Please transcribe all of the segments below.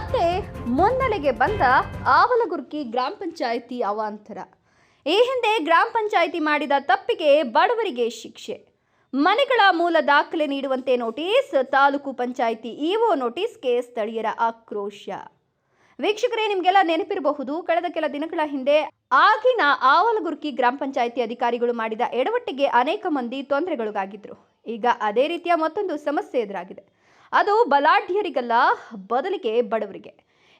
ಮತ್ತೆ ಮುನ್ನೆಲೆಗೆ ಬಂದ ಆವಲಗುರ್ಕಿ ಗ್ರಾಮ ಪಂಚಾಯಿತಿ ಅವಾಂತರ. ಈ ಹಿಂದೆ ಗ್ರಾಮ ಪಂಚಾಯಿತಿ ಮಾಡಿದ ತಪ್ಪಿಗೆ ಬಡವರಿಗೆ ಶಿಕ್ಷೆ. ಮನೆಗಳ ಮೂಲ ದಾಖಲೆ ನೀಡುವಂತೆ ನೋಟಿಸ್, ತಾಲೂಕು ಪಂಚಾಯಿತಿ ಇಒ ನೋಟಿಸ್ಗೆ ಸ್ಥಳೀಯರ ಆಕ್ರೋಶ. ವೀಕ್ಷಕರೇ, ನಿಮಗೆಲ್ಲ ನೆನಪಿರಬಹುದು, ಕಳೆದ ಕೆಲ ದಿನಗಳ ಹಿಂದೆ ಆಗಿನ ಆವಲಗುರ್ಕಿ ಗ್ರಾಮ ಪಂಚಾಯಿತಿ ಅಧಿಕಾರಿಗಳು ಮಾಡಿದ ಎಡವಟ್ಟಿಗೆ ಅನೇಕ ಮಂದಿ ತೊಂದರೆಗೊಳಗಾಗಿದ್ರು. ಈಗ ಅದೇ ರೀತಿಯ ಮತ್ತೊಂದು ಸಮಸ್ಯೆ ಎದುರಾಗಿದೆ. ಅದು ಬಲಾಢ್ಯರಿಗಲ್ಲ, ಬದಲಿಗೆ ಬಡವರಿಗೆ.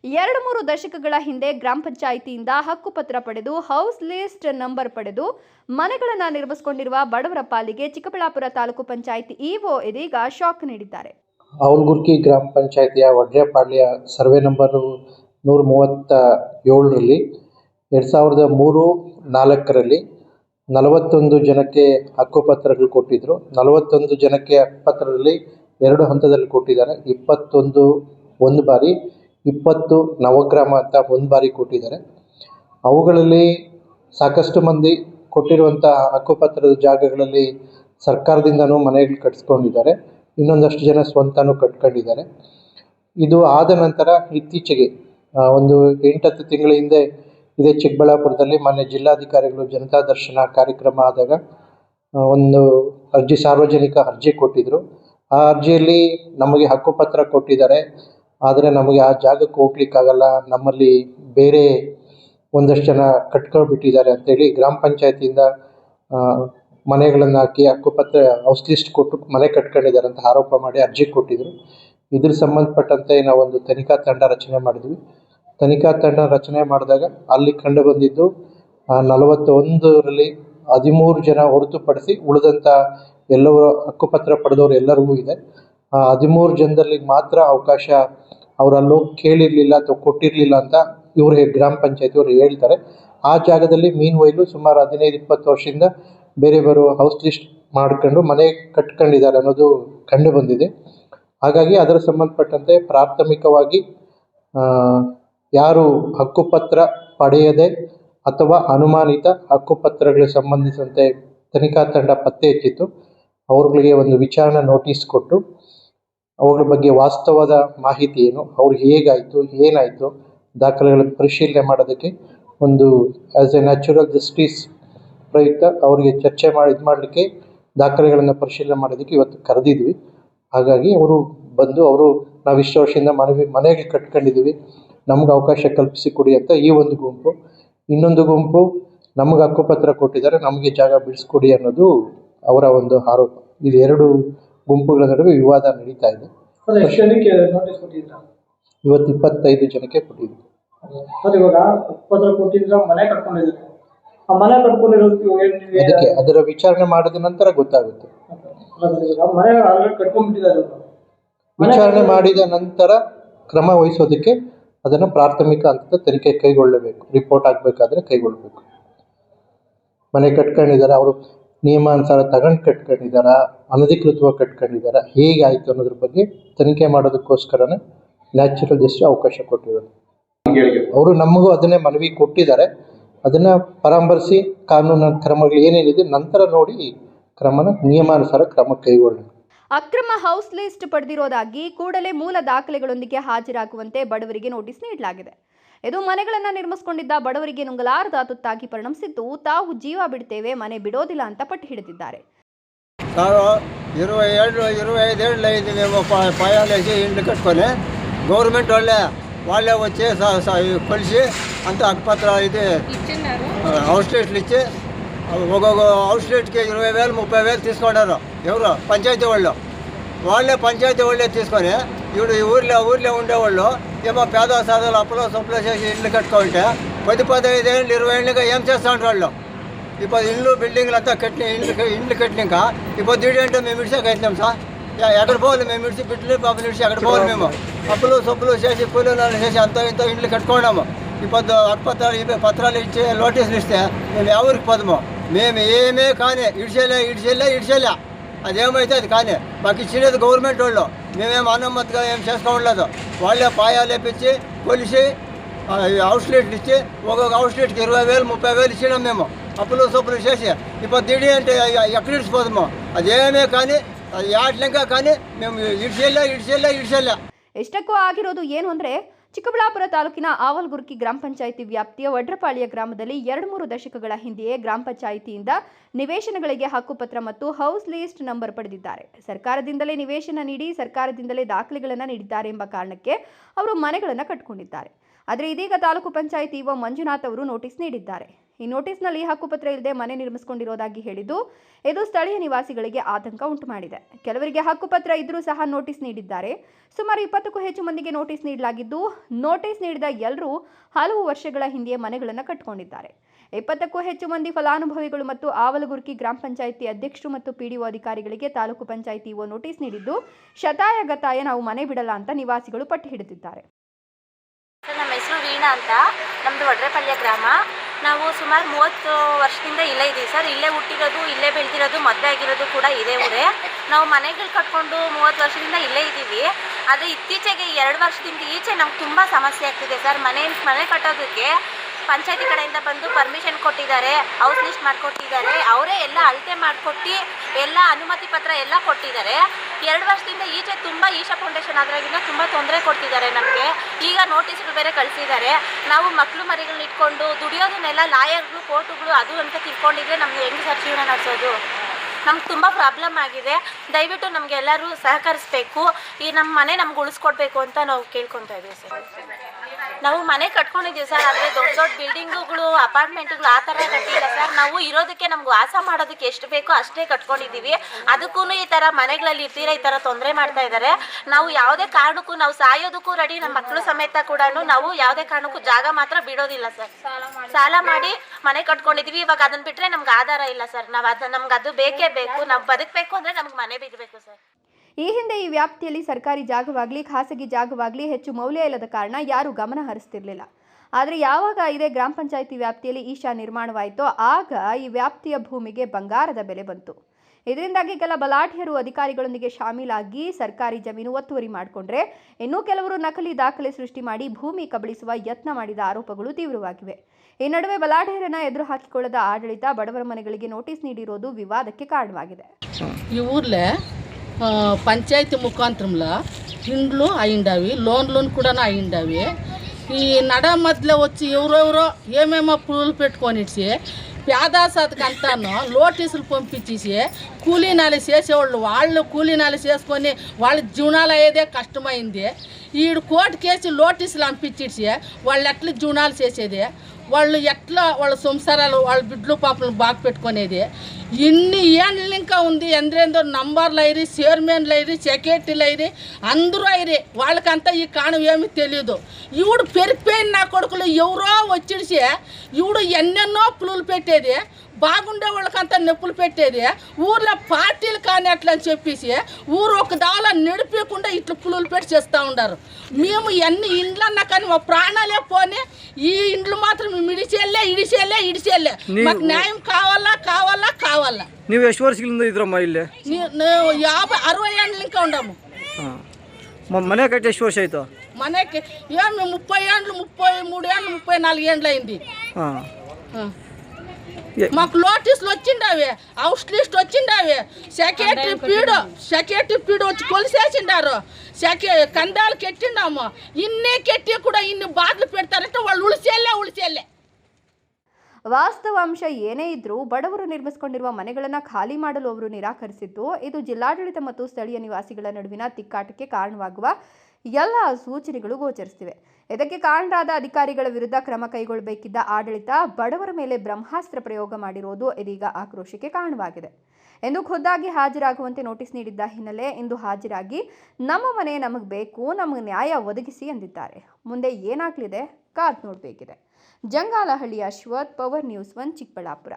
ಎರಡು ಮೂರು ದಶಕಗಳ ಹಿಂದೆ ಗ್ರಾಮ ಪಂಚಾಯಿತಿಯಿಂದ ಹಕ್ಕುಪತ್ರ ಪಡೆದು, ಹೌಸ್ ಲಿಸ್ಟ್ ನಂಬರ್ ಪಡೆದು, ಮನೆಗಳನ್ನು ನಿರ್ಮಿಸಿಕೊಂಡಿರುವ ಬಡವರ ಪಾಲಿಗೆ ಚಿಕ್ಕಬಳ್ಳಾಪುರ ತಾಲೂಕು ಪಂಚಾಯಿತಿ ಇಒ ಇದೀಗ ಶಾಕ್ ನೀಡಿದ್ದಾರೆ. ಅವಲ್ಗುರ್ಕಿ ಗ್ರಾಮ ಪಂಚಾಯಿತಿಯ ವಡ್ರೇಪಾಳ್ಯ ಸರ್ವೆ ನಂಬರ್ ನೂರ ಮೂವತ್ತ ಏಳರಲ್ಲಿ, ಎರಡು ಸಾವಿರದ ಮೂರು ನಾಲ್ಕರಲ್ಲಿ ನಲವತ್ತೊಂದು ಜನಕ್ಕೆ ಹಕ್ಕುಪತ್ರಗಳು ಕೊಟ್ಟಿದ್ದರು ನಲವತ್ತೊಂದು ಜನಕ್ಕೆ ಹಕ್ಕುಪತ್ರದಲ್ಲಿ ಎರಡು ಹಂತದಲ್ಲಿ ಕೊಟ್ಟಿದ್ದಾರೆ. ಇಪ್ಪತ್ತೊಂದು ಒಂದು ಬಾರಿ, ಇಪ್ಪತ್ತು ನವಗ್ರಾಮ ಅಂತ ಒಂದು ಬಾರಿ ಕೊಟ್ಟಿದ್ದಾರೆ. ಅವುಗಳಲ್ಲಿ ಸಾಕಷ್ಟು ಮಂದಿ ಕೊಟ್ಟಿರುವಂಥ ಹಕ್ಕುಪತ್ರದ ಜಾಗಗಳಲ್ಲಿ ಸರ್ಕಾರದಿಂದನೂ ಮನೆಗಳು ಕಟ್ಸ್ಕೊಂಡಿದ್ದಾರೆ ಇನ್ನೊಂದಷ್ಟು ಜನ ಸ್ವಂತನೂ ಕಟ್ಕೊಂಡಿದ್ದಾರೆ. ಇದು ಆದ ನಂತರ ಇತ್ತೀಚೆಗೆ ಒಂದು ಎಂಟತ್ತು ತಿಂಗಳ ಹಿಂದೆ ಇದೇ ಚಿಕ್ಕಬಳ್ಳಾಪುರದಲ್ಲಿ ಮಾನ್ಯ ಜಿಲ್ಲಾಧಿಕಾರಿಗಳು ಜನತಾ ದರ್ಶನ ಕಾರ್ಯಕ್ರಮ ಆದಾಗ ಒಂದು ಅರ್ಜಿ, ಸಾರ್ವಜನಿಕ ಅರ್ಜಿ ಕೊಟ್ಟಿದ್ದರು ಆ ಅರ್ಜಿಯಲ್ಲಿ ನಮಗೆ ಹಕ್ಕುಪತ್ರ ಕೊಟ್ಟಿದ್ದಾರೆ. ಆದರೆ ನಮಗೆ ಆ ಜಾಗಕ್ಕೆ ಹೋಗ್ಲಿಕ್ಕಾಗಲ್ಲ ನಮ್ಮಲ್ಲಿ ಬೇರೆ ಒಂದಷ್ಟು ಜನ ಕಟ್ಕೊಂಡ್ಬಿಟ್ಟಿದ್ದಾರೆ ಅಂತೇಳಿ ಗ್ರಾಮ ಪಂಚಾಯತಿಯಿಂದ ಮನೆಗಳನ್ನು ಹಾಕಿ ಹಕ್ಕುಪತ್ರ ಹೌಸ್ ಲಿಸ್ಟ್ ಕೊಟ್ಟು ಮನೆ ಕಟ್ಕೊಂಡಿದ್ದಾರೆ ಅಂತ ಆರೋಪ ಮಾಡಿ ಅರ್ಜಿ ಕೊಟ್ಟಿದ್ರು. ಇದ್ರ ಸಂಬಂಧಪಟ್ಟಂತೆ ನಾವೊಂದು ತನಿಖಾ ತಂಡ ರಚನೆ ಮಾಡಿದ್ವಿ. ತನಿಖಾ ತಂಡ ರಚನೆ ಮಾಡಿದಾಗ ಅಲ್ಲಿ ಕಂಡು ಬಂದಿದ್ದು ನಲವತ್ತೊಂದರಲ್ಲಿ ಹದಿಮೂರು ಜನ ಹೊರತುಪಡಿಸಿ ಉಳಿದಂಥ ಎಲ್ಲರೂ ಹಕ್ಕುಪತ್ರ ಪಡೆದವರು ಎಲ್ಲರಿಗೂ ಇದೆ. ಆ ಹದಿಮೂರು ಜನದಲ್ಲಿ ಮಾತ್ರ ಅವಕಾಶ ಅವ್ರು ಅಲ್ಲೋಗಿ ಕೇಳಿರಲಿಲ್ಲ ಅಥವಾ ಕೊಟ್ಟಿರಲಿಲ್ಲ ಅಂತ ಇವ್ರಿಗೆ ಗ್ರಾಮ ಪಂಚಾಯತಿ ಅವ್ರು ಹೇಳ್ತಾರೆ. ಆ ಜಾಗದಲ್ಲಿ ಮೀನು ವೈಲು ಸುಮಾರು ಹದಿನೈದು, ಇಪ್ಪತ್ತು ವರ್ಷದಿಂದ ಬೇರೆ ಬೇರೆ ಹೌಸ್ ಲಿಸ್ಟ್ ಮಾಡ್ಕೊಂಡು ಮನೆ ಕಟ್ಕೊಂಡಿದ್ದಾರೆ ಅನ್ನೋದು ಕಂಡು ಬಂದಿದೆ. ಹಾಗಾಗಿ ಅದರ ಸಂಬಂಧಪಟ್ಟಂತೆ ಪ್ರಾಥಮಿಕವಾಗಿ ಯಾರು ಹಕ್ಕುಪತ್ರ ಪಡೆಯದೆ ಅಥವಾ ಅನುಮಾನಿತ ಹಕ್ಕುಪತ್ರಗಳಿಗೆ ಸಂಬಂಧಿಸಿದಂತೆ ತನಿಖಾ ತಂಡ ಪತ್ತೆ ಹಚ್ಚಿತ್ತು ಅವ್ರುಗಳಿಗೆ ಒಂದು ವಿಚಾರಣಾ ನೋಟಿಸ್ ಕೊಟ್ಟು ಅವುಗಳ ಬಗ್ಗೆ ವಾಸ್ತವದ ಮಾಹಿತಿ ಏನು ಅವ್ರಿಗೆ ಹೇಗಾಯಿತು, ಏನಾಯಿತು ದಾಖಲೆಗಳನ್ನು ಪರಿಶೀಲನೆ ಮಾಡೋದಕ್ಕೆ ಒಂದು ಆ್ಯಸ್ ಎ ನ್ಯಾಚುರಲ್ ಜಸ್ಟಿಸ್ ಪ್ರಯುಕ್ತ ಅವರಿಗೆ ಚರ್ಚೆ ಮಾಡಿ, ಇದು ಮಾಡಲಿಕ್ಕೆ ದಾಖಲೆಗಳನ್ನು ಪರಿಶೀಲನೆ ಮಾಡೋದಕ್ಕೆ ಇವತ್ತು ಕರೆದಿದ್ವಿ. ಹಾಗಾಗಿ ಅವರು ಬಂದು, ಅವರು ನಾವು ಇಷ್ಟು ವರ್ಷದಿಂದ ಮನವಿ, ಮನೆಗೆ ಕಟ್ಕೊಂಡಿದ್ದೀವಿ. ನಮ್ಗೆ ಅವಕಾಶ ಕಲ್ಪಿಸಿ ಕೊಡಿ ಅಂತ ಈ ಒಂದು ಗುಂಪು ಇನ್ನೊಂದು ಗುಂಪು ನಮಗೆ ಹಕ್ಕುಪತ್ರ ಕೊಟ್ಟಿದ್ದಾರೆ ನಮಗೆ ಜಾಗ ಬಿಡಿಸ್ಕೊಡಿ ಅನ್ನೋದು ಅವರ ಒಂದು ಆರೋಪ. ಇದು ಎರಡು ಗುಂಪುಗಳ ನಡುವೆ ವಿವಾದ ನಡೀತಾ ಇದೆ. ಸರ್ ಎಷ್ಟು ಜನಕ್ಕೆ ನೋಟಿಸ್ ಇವತ್ತು ಇಪ್ಪತ್ತೈದು ಜನಕ್ಕೆ ಕೊಟ್ಟಿದ್ರು ಸರ್ ಇವಾಗ ಮನೆ ಆ ಮನೆ ಕಟ್ಕೊಂಡಿರೋದಕ್ಕೆ ಇವಾಗ ಏನ್ ನೀವು ಅದಕ್ಕೆ ಅದರ ವಿಚಾರಣೆ ಮಾಡಿದ ನಂತರ ಗೊತ್ತಾಗುತ್ತೆ. ಅಲ್ಲ ಸರ್ ಇವಾಗ ಮನೆ ಆಲ್ರೆಡಿ ಕಟ್ಕೊಂಡ್ಬಿಟ್ಟಿದ್ದಾರೆ. ಇವ್ರು. ಮನೆ ವಿಚಾರಣೆ ಮಾಡಿದ ನಂತರ ಕ್ರಮ ವಹಿಸೋದಕ್ಕೆ ಅದನ್ನು ಪ್ರಾಥಮಿಕ ಹಂತದ ತನಿಖೆ ಕೈಗೊಳ್ಳಬೇಕು. ರಿಪೋರ್ಟ್ ಆಗಬೇಕಾದ್ರೆ ಕೈಗೊಳ್ಳಬೇಕು. ಮನೆ ಕಟ್ಕೊಂಡಿದ್ದಾರೆ ಅವರು ನಿಯಮಾನುಸಾರ ತಗೊಂಡು ಕಟ್ಕೊಂಡಿದ್ದಾರಾ ಅನಧಿಕೃತವಾಗಿ ಕಟ್ಕೊಂಡಿದ್ದಾರಾ ಹೇಗಾಯಿತು ಅನ್ನೋದ್ರ ಬಗ್ಗೆ ತನಿಖೆ ಮಾಡೋದಕ್ಕೋಸ್ಕರನೇ ನ್ಯಾಚುರಲ್ ಜಸ್ಟ್ ಅವಕಾಶ ಕೊಟ್ಟಿರೋದು. ಅವರು ನಮಗೂ ಅದನ್ನೇ ಮನವಿ ಕೊಟ್ಟಿದ್ದಾರೆ. ಅದನ್ನು ಪರಾಮರ್ಶಿ ಕಾನೂನು ಕ್ರಮಗಳು ಏನೇನಿದೆ ನಂತರ ನೋಡಿ ಕ್ರಮನ ನಿಯಮಾನುಸಾರ ಕ್ರಮ ಕೈಗೊಳ್ಳಬೇಕು ಅಕ್ರಮ ಹೌಸ್ ಲಿಸ್ಟ್ ಪಡೆದಿರೋದಾಗಿ ಕೂಡಲೇ ಮೂಲ ದಾಖಲೆಗಳೊಂದಿಗೆ ಹಾಜರಾಗುವಂತೆ ಬಡವರಿಗೆ ನೋಟಿಸ್ ನೀಡಲಾಗಿದೆ ಇದು ಮನೆಗಳನ್ನು ನಿರ್ಮಿಸಿಕೊಂಡಿದ್ದ ಬಡವರಿಗೆ ನುಂಗಲಾರದ ತುತ್ತಾಗಿ ಪರಿಣಮಿಸಿದ್ದು ತಾವು ಜೀವ ಬಿಡ್ತೇವೆ ಮನೆ ಬಿಡೋದಿಲ್ಲ ಅಂತ ಪಟ್ಟು ಹಿಡಿದಿದ್ದಾರೆ ನಾವು ఇరవై ఏళ్ళు ఇరవై ఐదేళ్ళు అయింది మేము పా- పాయాలు వేసి ఇండ్లు కట్టుకొని గవర్నమెంట్ వాళ్ళే వాళ్ళే వచ్చి స- స- కొలిసి అంత అక్కపత్ర ఇది హౌస్ రేట్లు ఇచ్చి ఒక్కొక్క హౌస్ రేట్కి ఇరవై వేలు ముప్పై వేలు తీసుకున్నారు ఎవరు? పంచాయతీ వాళ్ళు. వాళ్ళే పంచాయతీ వాళ్ళే తీసుకొని ఇప్పుడు ఈ ఊర్లో ఊర్లో ఉండేవాళ్ళు ఏమో పేద సాదాలు అప్పులో సప్పులో చేసి ఇల్లు కట్టుకుంటే పది పదహైదు ఏళ్ళు ఇరవై ఏళ్ళుగా ఏం చేస్తూ ఉంటారు వాళ్ళు? ఇప్పుడు ఇల్లు బిల్డింగ్లు అంతా కట్టిన ఇల్లు ఇల్లు కట్టినాక ఇప్పుడు దిడి మేము ఇడిచాక అవుతున్నాం సార్. ఎక్కడ పోవాలి మేము ఇడిచి బిడ్డలు పాపలు ఇడిచి ఎక్కడ పోవాలి మేము? అప్పులు సొప్పులు చేసి కూలీలు చేసి అంత ఇంత ఇండ్లు కట్టుకున్నాము. ఇప్పుడు అట్పత్రాలు ఇవి పత్రాలు ఇచ్చి నోటీసులు ఇస్తే మేము ఎవరికి పోదాము? మేము ఏమే కానీ ఇడిచేలే ఇడిచేలే ఇడిచేలే అదేమైతే అది కానీ మాకు ఇచ్చినది గవర్నమెంట్ వాళ్ళు మేమేం అనుమతిగా ఏం చేసుకోవట్లేదు వాళ్ళే పాయాలు వేపించి కొలిసి ఆ, ఈ అవుట్లెట్లు ఇచ్చి ఒక్కొక్క అవుట్లెట్కి ఇరవై వేలు ముప్పై వేలు ఇచ్చినాం మేము అప్పులు సొప్పులు చేసి ఇప్పుడు దిడి అంటే ఎ- ఎక్కడ ఇడిచిపోతాము అదేమే కానీ అది యాట్లంకా కానీ మేము ఇడిచేలే ఇడిచేలే ఇడిచేలే ಇಷ್ಟಕ್ಕೂ ಆಗಿರೋದು ಏನು ಅಂದರೆ ಚಿಕ್ಕಬಳ್ಳಾಪುರ ತಾಲೂಕಿನ ಆವಲ್ಗುರ್ಕಿ ಗ್ರಾಮ ಪಂಚಾಯಿತಿ ವ್ಯಾಪ್ತಿಯ ವಡ್ರಪಾಳ್ಯ ಗ್ರಾಮದಲ್ಲಿ ಎರಡು ಮೂರು ದಶಕಗಳ ಹಿಂದೆಯೇ ಗ್ರಾಮ ಪಂಚಾಯಿತಿಯಿಂದ ನಿವೇಶನಗಳಿಗೆ ಹಕ್ಕುಪತ್ರ ಮತ್ತು ಹೌಸ್ ಲೀಸ್ಟ್ ನಂಬರ್ ಪಡೆದಿದ್ದಾರೆ. ಸರ್ಕಾರದಿಂದಲೇ ನಿವೇಶನ ನೀಡಿ, ಸರ್ಕಾರದಿಂದಲೇ ದಾಖಲೆಗಳನ್ನು ನೀಡಿದ್ದಾರೆ ಎಂಬ ಕಾರಣಕ್ಕೆ ಅವರು ಮನೆಗಳನ್ನು ಕಟ್ಟಿಕೊಂಡಿದ್ದಾರೆ ಆದರೆ ಇದೀಗ ತಾಲೂಕು ಪಂಚಾಯಿತಿ ಇವ ಮಂಜುನಾಥ್ ಅವರು ನೋಟಿಸ್ ನೀಡಿದ್ದಾರೆ. ಈ ನೋಟಿಸ್ನಲ್ಲಿ ಹಕ್ಕುಪತ್ರ ಇಲ್ಲದೆ ಮನೆ ನಿರ್ಮಿಸಿಕೊಂಡಿರೋದಾಗಿ ಹೇಳಿದ್ದು, ಇದು ಸ್ಥಳೀಯ ನಿವಾಸಿಗಳಿಗೆ ಆತಂಕ ಉಂಟು ಮಾಡಿದೆ. ಕೆಲವರಿಗೆ ಹಕ್ಕುಪತ್ರ ಇದ್ರೂ ಸಹ ನೋಟಿಸ್ ನೀಡಿದ್ದಾರೆ. ಸುಮಾರು ಇಪ್ಪತ್ತಕ್ಕೂ ಹೆಚ್ಚು ಮಂದಿಗೆ ನೋಟಿಸ್ ನೀಡಲಾಗಿದ್ದು, ನೋಟಿಸ್ ನೀಡಿದ ಎಲ್ಲರೂ ಹಲವು ವರ್ಷಗಳ ಹಿಂದೆಯೇ ಮನೆಗಳನ್ನು ಕಟ್ಟಿಕೊಂಡಿದ್ದಾರೆ ಇಪ್ಪತ್ತಕ್ಕೂ ಹೆಚ್ಚು ಮಂದಿ ಫಲಾನುಭವಿಗಳು ಮತ್ತು ಆವಲಗುರ್ಕಿ ಗ್ರಾಮ ಪಂಚಾಯಿತಿ ಅಧ್ಯಕ್ಷರು ಮತ್ತು ಪಿಡಿಒ ಅಧಿಕಾರಿಗಳಿಗೆ ತಾಲೂಕು ಪಂಚಾಯಿತಿ ಒ ನೋಟಿಸ್ ನೀಡಿದ್ದು, ಶತಾಯ ಗತಾಯ ನಾವು ಮನೆ ಬಿಡಲ್ಲ ಅಂತ ನಿವಾಸಿಗಳು ಪಟ್ಟು ಹಿಡಿದಿದ್ದಾರೆ. ನಮ್ಮ ಹೆಸರು ವೀಣಾ ಅಂತ. ನಮ್ಮದು ವಡ್ರೆಪಲ್ಯ ಗ್ರಾಮ. ನಾವು ಸುಮಾರು ಮೂವತ್ತು ವರ್ಷದಿಂದ ಇಲ್ಲೇ ಇದ್ದೀವಿ ಸರ್. ಇಲ್ಲೇ ಹುಟ್ಟಿರೋದು, ಇಲ್ಲೇ ಬೆಳೆದಿರೋದು, ಮದುವೆ ಆಗಿರೋದು ಕೂಡ ಇದೇ ಊರೇ. ನಾವು ಮನೆಗಳು ಕಟ್ಕೊಂಡು ಮೂವತ್ತು ವರ್ಷದಿಂದ ಇಲ್ಲೇ ಇದ್ದೀವಿ ಆದರೆ ಇತ್ತೀಚೆಗೆ ಎರಡು ವರ್ಷದಿಂದ ಈಚೆ ನಮ್ಗೆ ತುಂಬ ಸಮಸ್ಯೆ ಆಗ್ತಿದೆ ಸರ್. ಮನೆ ಮನೆ ಕಟ್ಟೋದಕ್ಕೆ ಪಂಚಾಯತಿ ಕಡೆಯಿಂದ ಬಂದು ಪರ್ಮಿಷನ್ ಕೊಟ್ಟಿದ್ದಾರೆ ಹೌಸ್ ಲಿಸ್ಟ್ ಮಾಡಿಕೊಟ್ಟಿದ್ದಾರೆ. ಅವರೇ ಎಲ್ಲ ಅಳತೆ ಮಾಡಿಕೊಟ್ಟು ಎಲ್ಲ ಅನುಮತಿ ಪತ್ರ ಎಲ್ಲ ಕೊಟ್ಟಿದ್ದಾರೆ. ಎರಡು ವರ್ಷದಿಂದ ಈಚೆ ತುಂಬ ಈಶಾ ಫೌಂಡೇಶನ್ ಅದರಾಗಿಂದ ತುಂಬ ತೊಂದರೆ ಕೊಡ್ತಿದ್ದಾರೆ ನಮಗೆ. ಈಗ ನೋಟಿಸ್ಗಳು ಬೇರೆ ಕಳಿಸಿದ್ದಾರೆ. ನಾವು ಮಕ್ಕಳು ಮರಿಗಳನ್ನ ಇಟ್ಕೊಂಡು ದುಡಿಯೋದನ್ನೆಲ್ಲ ಲಾಯರ್ಗಳು, ಕೋರ್ಟುಗಳು ಅದು ಅಂತ ತಿಳ್ಕೊಂಡಿದ್ರೆ ನಮ್ಗೆ ಹೆಂಗೆ ಸರ್ ಜೀವನ ನಡೆಸೋದು? ನಮ್ಗೆ ತುಂಬ ಪ್ರಾಬ್ಲಮ್ ಆಗಿದೆ. ದಯವಿಟ್ಟು ನಮಗೆಲ್ಲರೂ ಸಹಕರಿಸಬೇಕು. ಈ ನಮ್ಮ ಮನೆ ನಮ್ಗೆ ಉಳಿಸ್ಕೊಡ್ಬೇಕು ಅಂತ ನಾವು ಕೇಳ್ಕೊತಾ ಇದ್ದೀವಿ ಸರ್. ನಾವು ಮನೆ ಕಟ್ಕೊಂಡಿದ್ದೀವಿ ಸರ್ ಆದರೆ ದೊಡ್ಡ ದೊಡ್ಡ ಬಿಲ್ಡಿಂಗುಗಳು ಅಪಾರ್ಟ್ಮೆಂಟ್ಗಳು ಆ ಥರ ಕಟ್ಟಿಲ್ಲ ಸರ್. ನಾವು ಇರೋದಕ್ಕೆ ನಮ್ಗೆ ವಾಸ ಮಾಡೋದಕ್ಕೆ ಎಷ್ಟು ಬೇಕೋ ಅಷ್ಟೇ ಕಟ್ಕೊಂಡಿದ್ದೀವಿ. ಅದಕ್ಕೂ ಈ ಥರ ಮನೆಗಳಲ್ಲಿ ಇರ್ತೀರಾ ಈ ಥರ ತೊಂದರೆ ಮಾಡ್ತಾ ಇದ್ದಾರೆ. ನಾವು ಯಾವುದೇ ಕಾರಣಕ್ಕೂ ನಾವು ಸಾಯೋದಕ್ಕೂ ರೆಡಿ ನಮ್ಮ ಮಕ್ಕಳು ಸಮೇತ ಕೂಡ ನಾವು ಯಾವುದೇ ಕಾರಣಕ್ಕೂ ಜಾಗ ಮಾತ್ರ ಬಿಡೋದಿಲ್ಲ ಸರ್. ಸಾಲ ಮಾಡಿ. ಮನೆ ಕಟ್ಕೊಂಡಿದ್ದೀವಿ. ಇವಾಗ ಅದನ್ನ ಬಿಟ್ಟರೆ ನಮ್ಗೆ ಆಧಾರ ಇಲ್ಲ ಸರ್. ನಾವು ಅದು ನಮ್ಗೆ ಅದು ಬೇಕೇ ಬೇಕು. ನಾವು ಬದುಕಬೇಕು ಅಂದರೆ ನಮ್ಗೆ ಮನೆ ಬಿಡಬೇಕು ಸರ್. ಈ ಹಿಂದೆ ಈ ವ್ಯಾಪ್ತಿಯಲ್ಲಿ ಸರ್ಕಾರಿ ಜಾಗವಾಗಲಿ, ಖಾಸಗಿ ಜಾಗವಾಗಲಿ ಹೆಚ್ಚು ಮೌಲ್ಯ ಇಲ್ಲದ ಕಾರಣ ಯಾರೂ ಗಮನ ಹರಿಸ್ತಿರ್ಲಿಲ್ಲ. ಆದರೆ ಯಾವಾಗ ಇದೇ ಗ್ರಾಮ ಪಂಚಾಯಿತಿ ವ್ಯಾಪ್ತಿಯಲ್ಲಿ ಈಶಾ ನಿರ್ಮಾಣವಾಯಿತೋ ಆಗ ಈ ವ್ಯಾಪ್ತಿಯ ಭೂಮಿಗೆ ಬಂಗಾರದ ಬೆಲೆ ಬಂತು. ಇದರಿಂದಾಗಿ ಕೆಲ ಬಲಾಢ್ಯರು ಅಧಿಕಾರಿಗಳೊಂದಿಗೆ ಶಾಮೀಲಾಗಿ ಸರ್ಕಾರಿ ಜಮೀನು ಒತ್ತುವರಿ ಮಾಡಿಕೊಂಡ್ರೆ ಇನ್ನೂ ಕೆಲವರು ನಕಲಿ ದಾಖಲೆ ಸೃಷ್ಟಿ ಮಾಡಿ ಭೂಮಿ ಕಬಳಿಸುವ ಯತ್ನ ಮಾಡಿದ ಆರೋಪಗಳು ತೀವ್ರವಾಗಿವೆ. ಈ ನಡುವೆ ಬಲಾಢ್ಯರನ್ನ ಎದುರು ಹಾಕಿಕೊಳ್ಳದ ಆಡಳಿತ ಬಡವರ ಮನೆಗಳಿಗೆ ನೋಟಿಸ್ ನೀಡಿರೋದು ವಿವಾದಕ್ಕೆ ಕಾರಣವಾಗಿದೆ. పంచాయతీ ముఖాంతరంలో ఇండ్లు అయిండవి లోన్లు కూడా అయిండవి. ఈ నడ మధ్యలో వచ్చి ఎవరెవరో ఏమేమో పూలు పెట్టుకొనిచ్చి పేదాసాతికి అంతాను నోటీసులు పంపించేసి కూలీనాలు చేసేవాళ్ళు. వాళ్ళు కూలీనాలు చేసుకొని వాళ్ళ జీవనాలు అయ్యేదే కష్టమైంది. ఈడు కోర్టు కేసు నోటీసులు పంపించేసి వాళ్ళు ఎట్లా జీవనాలు చేసేది? వాళ్ళు ఎట్లా వాళ్ళ సంసారాలు వాళ్ళ బిడ్డలు పాపలు బాగా పెట్టుకునేది? ఇన్ని ఏళ్ళు ఉంది ఎంద్రేందో నంబర్లు అయిరి చైర్మన్లు అయిరి సెక్రటరీలు అయిరి అందరూ అయిరి. వాళ్ళకంతా ఈ కాణం ఏమి తెలియదు ఈవిడు పెరిగిపోయిన నా కొడుకులు ఎవరో వచ్చిడిసి ఈవిడు ఎన్నెన్నో పులులు పెట్టేది. బాగుండే వాళ్ళకంతా నొప్పులు పెట్టేది ఊర్లో పార్టీలు కానీ అట్లా అని చెప్పేసి ఊరు ఒక దావలా నడిపేకుండా ఇట్లు పులులు పెట్టి చేస్తూ ఉన్నారు మేము ఎన్ని ఇండ్లన్నా కానీ మా ప్రాణాలే పోనీ ఈ ఇండ్లు మాత్రం మేము ఇడిచేళ్ళే ఇడిచేళ్ళే ఇడిచేళ్ళే. మాకు న్యాయం కావాలా కావాలా కావాలా. నువ్వు ఎస్ట్ వర్షకింద ఇద్దరమ్మా ఇల్లే? యాభై అరవై ఏళ్ళు ఇంకా ఉండము. మనే కట్టే ఎస్ట్ వర్ష మనకి ఏమి ముప్పై ఏండ్లు ముప్పై మూడు ఏళ్ళు ముప్పై నాలుగు ఏళ్ళు అయింది. మాకు నోటీసులు వచ్చిండావి హౌస్ లిస్ట్ వచ్చిండావి సెక్రటరీ పీడు సెక్రటరీ పీడు వచ్చి కొలిసేసిండారు ಕಂದಾಳು కందాలు ಇನ್ನೇ ఇన్నే కెట్టి కూడా ఇన్ని బాధలు పెడతారంటే వాళ్ళు ಉಳಿಸಿಯಲ್ಲೇ ವಾಸ್ತವಾಂಶ ಏನೇ ಇದ್ರೂ ಬಡವರು ನಿರ್ಮಿಸಿಕೊಂಡಿರುವ ಮನೆಗಳನ್ನು ಖಾಲಿ ಮಾಡಲು ಅವರು ನಿರಾಕರಿಸಿದ್ದು ಇದು ಜಿಲ್ಲಾಡಳಿತ ಮತ್ತು ಸ್ಥಳೀಯ ನಿವಾಸಿಗಳ ನಡುವಿನ ತಿಕ್ಕಾಟಕ್ಕೆ ಕಾರಣವಾಗುವ ಎಲ್ಲ ಸೂಚನೆಗಳು ಗೋಚರಿಸಿವೆ ಇದಕ್ಕೆ ಕಾರಣರಾದ ಅಧಿಕಾರಿಗಳ ವಿರುದ್ಧ ಕ್ರಮ ಕೈಗೊಳ್ಳಬೇಕಿದ್ದ ಆಡಳಿತ ಬಡವರ ಮೇಲೆ ಬ್ರಹ್ಮಾಸ್ತ್ರ ಪ್ರಯೋಗ ಮಾಡಿರುವುದು ಇದೀಗ ಆಕ್ರೋಶಕ್ಕೆ ಕಾರಣವಾಗಿದೆ. ಎಂದು ಖುದ್ದಾಗಿ ಹಾಜರಾಗುವಂತೆ ನೋಟಿಸ್ ನೀಡಿದ್ದ ಹಿನ್ನೆಲೆ ಇಂದು ಹಾಜರಾಗಿ, ನಮ್ಮ ಮನೆ ನಮಗೆ ಬೇಕು, ನಮಗೆ ನ್ಯಾಯ ಒದಗಿಸಿ ಎಂದಿದ್ದಾರೆ. ಮುಂದೆ ಏನಾಗಲಿದೆ? ಕಾದ್ ನೋಡಬೇಕಿದೆ. Jangalahalli Ashwath, power news one Chikkaballapur.